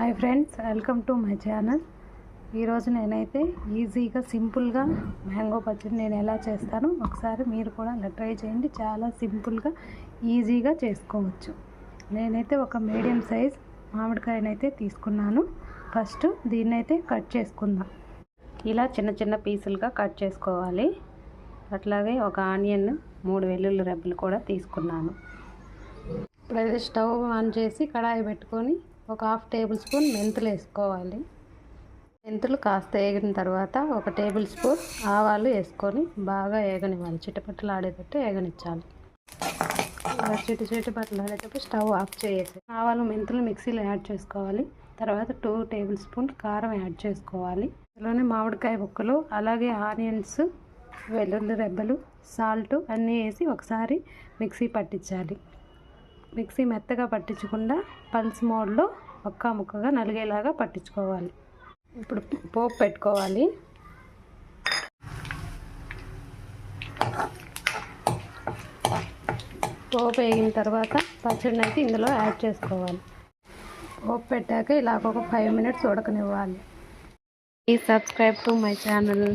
Hi friends welcome to my channel. ఈరోజు నేనైతే ఈజీగా సింపుల్గా మ్యాంగో పచ్చడి నేను ఎలా చేస్తానో ఒకసారి మీరు కూడా అలా ట్రై చేయండి. చాలా సింపుల్గా ఈజీగా చేసుకోవచ్చు. నేనైతే ఒక మీడియం సైజ్ మామిడికాయనైతే తీసుకున్నాను. ఫస్ట్ దీన్నైతే కట్ చేసుకుందాం. ఇలా చిన్న చిన్న పీసులుగా కట్ చేసుకోవాలి. అట్లాగే ఒక ఆనియన్ మూడు వెల్లుల్లి రెబ్బలు కూడా తీసుకున్నాను. ఇప్పుడైతే స్టవ్ ఆన్ చేసి కడాయి పెట్టుకొని ఒక హాఫ్ టేబుల్ స్పూన్ మెంతులు వేసుకోవాలి. మెంతులు కాస్త వేగిన తర్వాత ఒక టేబుల్ స్పూన్ ఆవాలు వేసుకొని బాగా వేగనివ్వాలి. చిటపట్టలు ఆడేటట్టు వేగనిచ్చాలి. ఇలా చిటి చిటపట్టలు ఆడేటప్పుడు స్టవ్ ఆఫ్ చేయాలి ఆవాలు మెంతులు మిక్సీలో యాడ్ చేసుకోవాలి. తర్వాత టూ టేబుల్ స్పూన్ కారం యాడ్ చేసుకోవాలి. అందులోనే మామిడికాయ ముక్కలు అలాగే ఆనియన్స్ వెల్లుల్లి రెబ్బలు సాల్ట్ అన్నీ వేసి ఒకసారి మిక్సీ పట్టించాలి. మిక్సీ మెత్తగా పట్టించకుండా పల్స్ మోడ్లో ఒక్క ముక్కగా నలిగేలాగా పట్టించుకోవాలి. ఇప్పుడు పోపు పెట్టుకోవాలి. పోపు వేగిన తర్వాత పచ్చడిని అయితే ఇందులో యాడ్ చేసుకోవాలి. పోపు పెట్టాక ఇలా ఒక ఫైవ్ మినిట్స్ ఉడకనివ్వాలి. Please subscribe to my channel